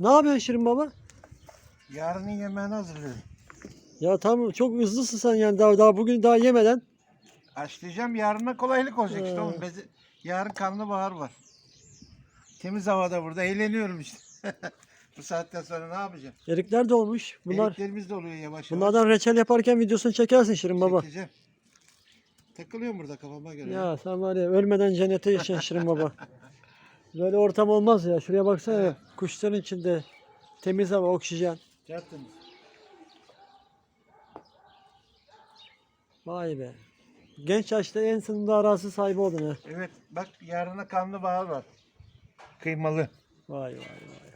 Ne yapıyorsun Şirin baba? Yarının yemeğini hazırlıyorum. Ya tam çok hızlısın sen yani daha, daha bugün daha yemeden. Açlayacağım yarına kolaylık olacak işte Ha. oğlum. Bezi- Yarın kanlı bahar var. Temiz havada burada eğleniyorum işte. Bu saatten sonra ne yapacağım? Erikler de olmuş. Bunlar Eriklerimiz de oluyor yavaş yavaş. bunlardan reçel yaparken videosunu çekersin Şirin baba. Çekeceğim. Takılıyorum burada kafama göre. Ya sen var ya ölmeden cennete yaşayan Şirin baba. Böyle ortam olmaz ya. Şuraya baksana ya. Kuşların içinde temiz hava, oksijen. Tertemiz. Vay be. Genç yaşta en sonunda arazi sahibi oldun ha. Evet bak yarına kanlı bahar var. Kıymalı. Vay vay vay.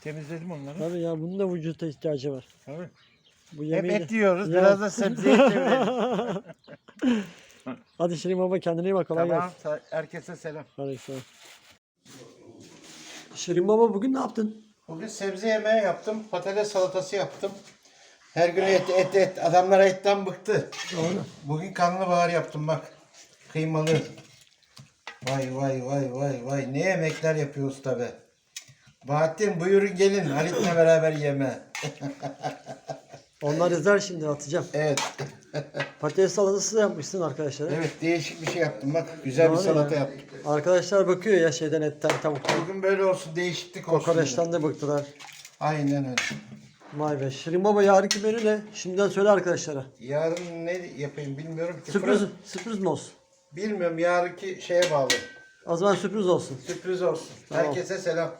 Temizledim onları. Tabii ya bunun da vücuta ihtiyacı var. Tabii. Bu Hep yemeği de- et yiyoruz. Ya. Biraz da sebzeye çevirelim. Hadi Şirin baba kendine iyi bak. Kolay tamam. gelsin. Herkese selam. Hadi selam. Şirin baba bugün ne yaptın? Bugün sebze yemeği yaptım. Patates salatası yaptım. Her gün et et et. Adamlar etten bıktı. Doğru. Bugün kanlı bahar yaptım bak. Kıymalı. Vay vay vay vay vay. Ne yemekler yapıyor usta be. Bahattin buyurun gelin Halit'le beraber yeme. Onlar izler şimdi atacağım. Evet. Patates salatası da yapmışsın arkadaşlar. Evet değişik bir şey yaptım bak. Güzel bir Doğru salata ya. yaptım. Arkadaşlar bakıyor ya şeyden etten tavuktan. Bugün böyle olsun değişiklik olsun. Kokoreçten de bıktılar. Aynen öyle. Vay be. Şirin baba yarınki menü ne? Şimdiden söyle arkadaşlara. Yarın ne yapayım bilmiyorum ki. Sürpriz, Fırat- sürpriz mi olsun? Bilmiyorum yarınki şeye bağlı. O zaman sürpriz olsun. Sürpriz olsun. Tamam. Herkese selam.